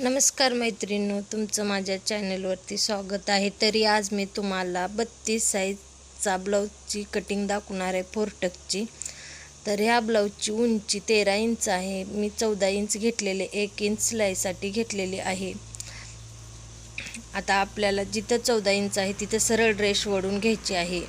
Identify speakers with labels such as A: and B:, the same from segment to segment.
A: नमस्कार मैत्रिणींनो तुमचं माझ्या चॅनलवरती स्वागत आहे. तरी आज मी तुम्हाला बत्तीस साईजचा ब्लाऊजची कटिंग दाखवणार आहे फोरटकची. तर ह्या ब्लाऊजची उंची तेरा इंच आहे. मी चौदा इंच घेतलेले एक इंच सिलाईसाठी घेतलेली आहे. आता आपल्याला जिथं चौदा इंच आहे तिथं सरळ ड्रेस वडून घ्यायची आहे.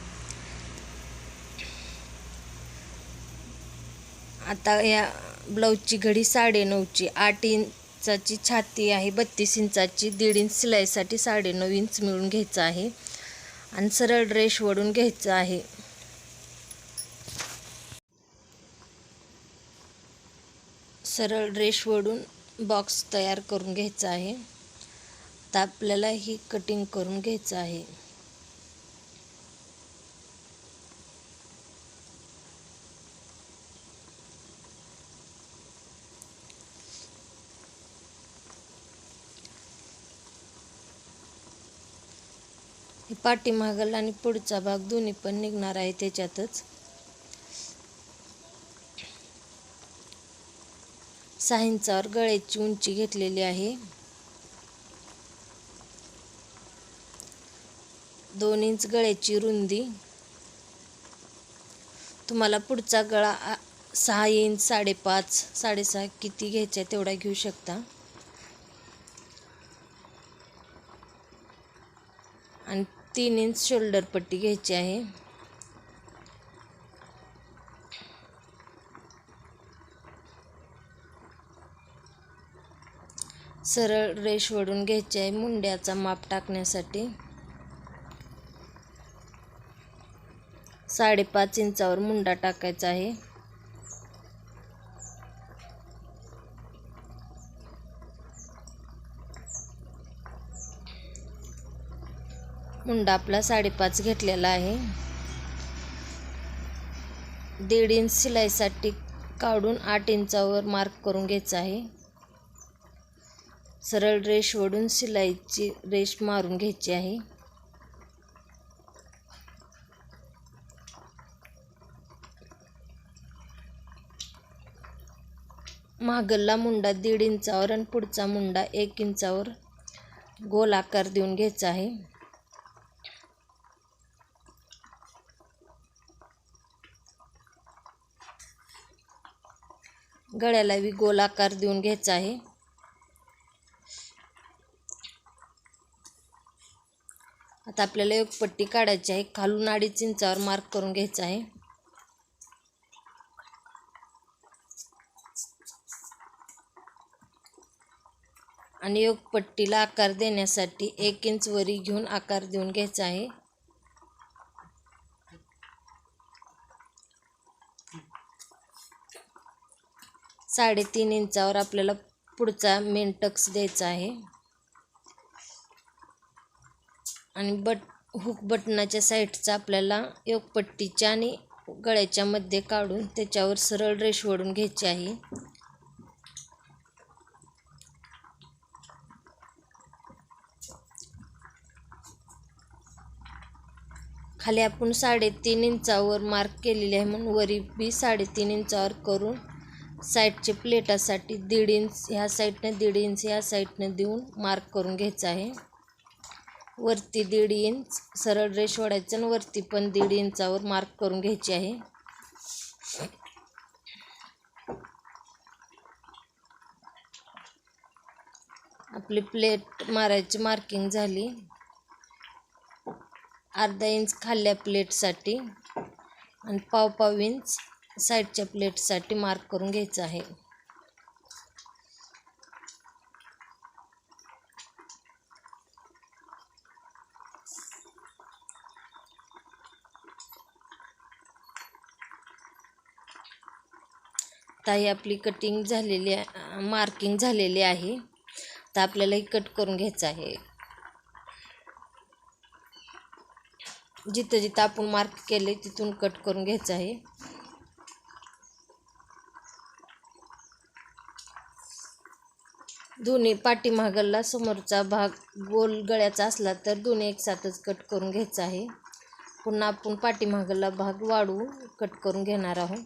A: आता या ब्लाऊजची घडी साडेनऊची आठ इंच इंचाची छाती आहे बत्तीस इंचाची दीड इंच सिलाईसाठी साडेनऊ इंच मिळून घ्यायचं आहे. आणि सरळ ड्रेस वडून घ्यायचं आहे. सरळ ड्रेस वडून बॉक्स तयार करून घ्यायचा आहे. आता आपल्याला ही कटिंग करून घ्यायचं आहे. पाठीमागल आणि पुढचा भाग दोन्ही पण निघणार आहे त्याच्यातच. सहा इंचावर गळ्याची उंची घेतलेली आहे. दोन इंच गळ्याची रुंदी. तुम्हाला पुढचा गळा सहा इंच साडेपाच साडेसहा किती घ्यायचा आहे तेवढा घेऊ शकता आणि तीन इंच शोल्डर पट्टी घ्यायची आहे. सरळ रेश वडून घ्यायची आहे मुंड्याचा माप टाकण्यासाठी. साडेपाच इंचावर मुंडा टाकायचा आहे. मुंडा आपला साडेपाच घेतलेला आहे. दीड इंच शिलाईसाठी काढून आठ इंचावर मार्क करून घ्यायचा आहे. सरळ रेश ओढून शिलाईची रेश मारून घ्यायची आहे. मागला मुंडा दीड इंचावर आणि पुढचा मुंडा एक इंचावर गोल आकार देऊन घ्यायचा आहे. गळ्याला बी गोल आकार देऊन घ्यायचा आहे. आता आपल्याला एक पट्टी काढायची आहे. खालून अडीच इंचावर मार्क करून घ्यायचा आहे. आणि योग पट्टीला आकार देण्यासाठी एक इंच वरी घेऊन आकार देऊन घ्यायचा आहे. साडेतीन इंचावर आपल्याला पुढचा मेन टक्स द्यायचा आहे. आणि बट हुक बटनाच्या साईडचा आपल्याला योगपट्टीच्या आणि गळ्याच्या मध्ये काढून त्याच्यावर सरळ रेश ओढून घ्यायची आहे. खाली आपण साडेतीन इंचावर मार्क केलेली आहे म्हणून वरी बी साडेतीन इंचावर करून साईडचे प्लेटासाठी दीड इंच ह्या साईडने दीड इंच ह्या साईडने देऊन मार्क करून घ्यायचं आहे. वरती दीड इंच सरळ रेश ओढायचं आणि वरती पण दीड इंचावर मार्क करून घ्यायची आहे. आपली प्लेट मारायची मार्किंग झाली. अर्धा इंच खाल्ल्या प्लेटसाठी आणि पाव पाव इंच साईडच्या प्लेटसाठी मार्क करून घ्यायचं आहे. आता ही आपली कटिंग झालेली आहे मार्किंग झालेली आहे. तर आपल्याला ही कट करून घ्यायचं आहे. जिथं जिथं आपण मार्क केले तिथून कट करून घ्यायचं आहे. दोन्ही पाठीमागला समोरचा भाग गोल गळ्याचा असला तर दोन्ही एकसाथच कट करून घ्यायचा आहे. पुन्हा आपण पाठीमागला भाग वाढवून कट करून घेणार आहोत.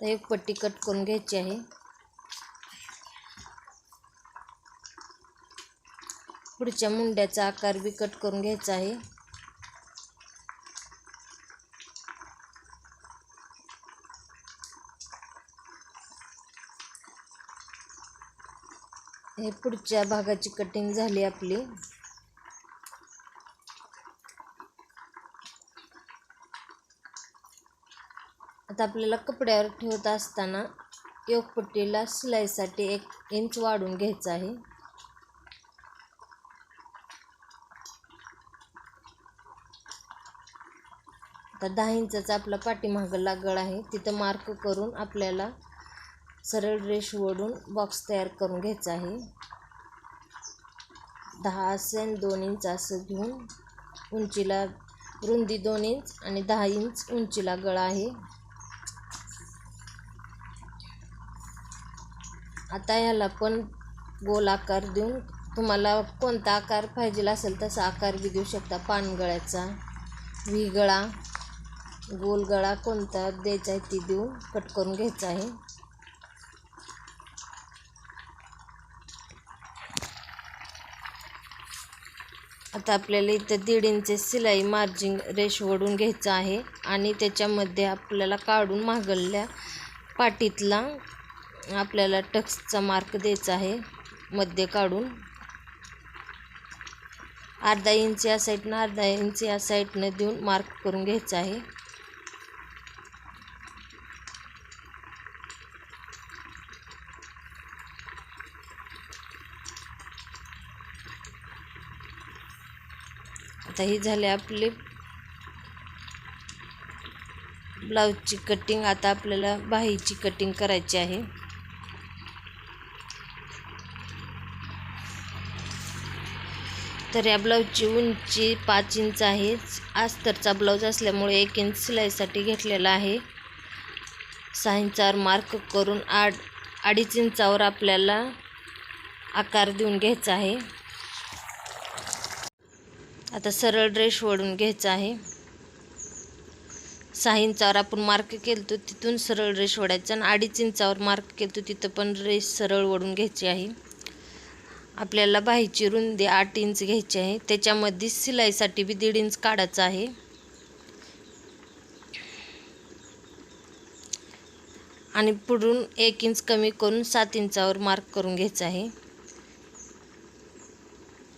A: एक पट्टी कट करून घ्यायची आहे. पुढच्या मुंड्याचा आकार बी कट करून घ्यायचा आहे. हे पुढच्या भागाची कटिंग झाली आपली. आता आपल्याला कपड्यावर ठेवत असताना योगपट्टीला शिलाईसाठी एक इंच वाढून घ्यायचं आहे. आता दहा इंचाचा आपला पाठीमागला गळ आहे. तिथं मार्क करून आपल्याला सरळ रेष ओढून बॉक्स तयार करून घ्यायचा आहे. दहा सेन दोन इंच असं घेऊन उंचीला रुंदी दोन इंच आणि दहा इंच उंचीला गळा आहे. आता ह्याला पण गोल आकार देऊन तुम्हाला कोणता आकार पाहिजे असेल तसा आकार बी देऊ शकता. पानगळ्याचा व्ही गळा गोल गळा कोणता द्यायचा आहे ती देऊन कट करून घ्यायचा आहे. आता आपल्याला इथं दीड इंच सिलाई मार्जिंग रेश ओढून घ्यायचं आहे आणि त्याच्यामध्ये आपल्याला काढून मागल्या पाटीतला आपल्याला टक्सचा मार्क द्यायचा आहे मध्ये काढून. अर्धा इंच या साईडनं अर्धा इंच या साईडनं देऊन मार्क करून घ्यायचा आहे. आता ही झाली आपली ब्लाऊजची कटिंग आता आपल्याला बाहीची कटिंग करायची आहे. तर या ब्लाऊजची उंची पाच इंच आहे. आस्तरचा ब्लाऊज असल्यामुळे एक इंच सिलाईसाठी घेतलेला आहे. सहा इंचावर मार्क करून आड अडीच इंचावर आपल्याला आकार देऊन घ्यायचा आहे. आता सरळ ड्रेस ओढून घ्यायचा आहे. सहा इंचावर आपण मार्क केलं तिथून सरळ रेष ओढायचा आणि अडीच इंचावर मार्क केलं तिथं पण रेष सरळ ओढून घ्यायची आहे. आपल्याला बाहीची रुंदी आठ इंच घ्यायची आहे. त्याच्यामध्ये शिलाईसाठी बी दीड इंच काढायचं आहे. आणि पुढून एक इंच कमी करून सात इंचावर मार्क करून घ्यायचं आहे.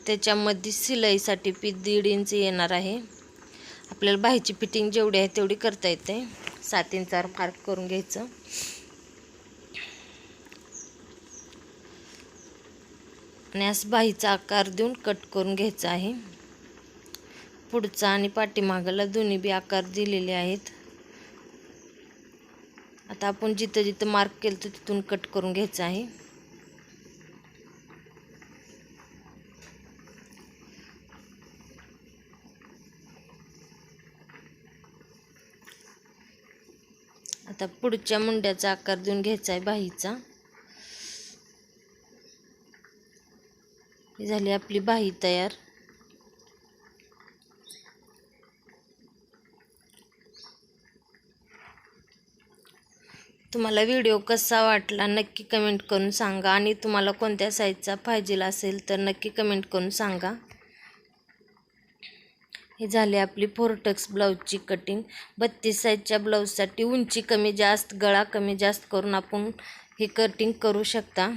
A: त्याच्यामध्ये सिलाईसाठी पी दीड इंच येणार आहे. आपल्याला बाहेरची फिटिंग जेवढी आहे तेवढी करता येते. सात इंचावर मार्क करून घ्यायचं. आणि असं बाहीचा आकार देऊन कट करून घ्यायचा आहे. पुढचा आणि पाठीमागाला दोन्ही बी आकार दिलेले आहेत. आता आपण जिथं जिथं मार्क केलं तर तिथून कट करून घ्यायचं आहे. आता पुढच्या मुंड्याचा आकार देऊन घ्यायचा आहे बाहीचा. ही झाली आपली बाही तयार. तुम्हाला व्हिडिओ कसा वाटला नक्की कमेंट करून सांगा आणि तुम्हाला कोणत्या साईजचा पाहिजे असेल तर नक्की कमेंट करून सांगा. हे झाले आपली फोरटक्स ब्लाऊजची कटिंग बत्तीस साईजच्या ब्लाऊजसाठी उंची कमी जास्त गळा कमी जास्त करून आपण ही कटिंग करू शकता.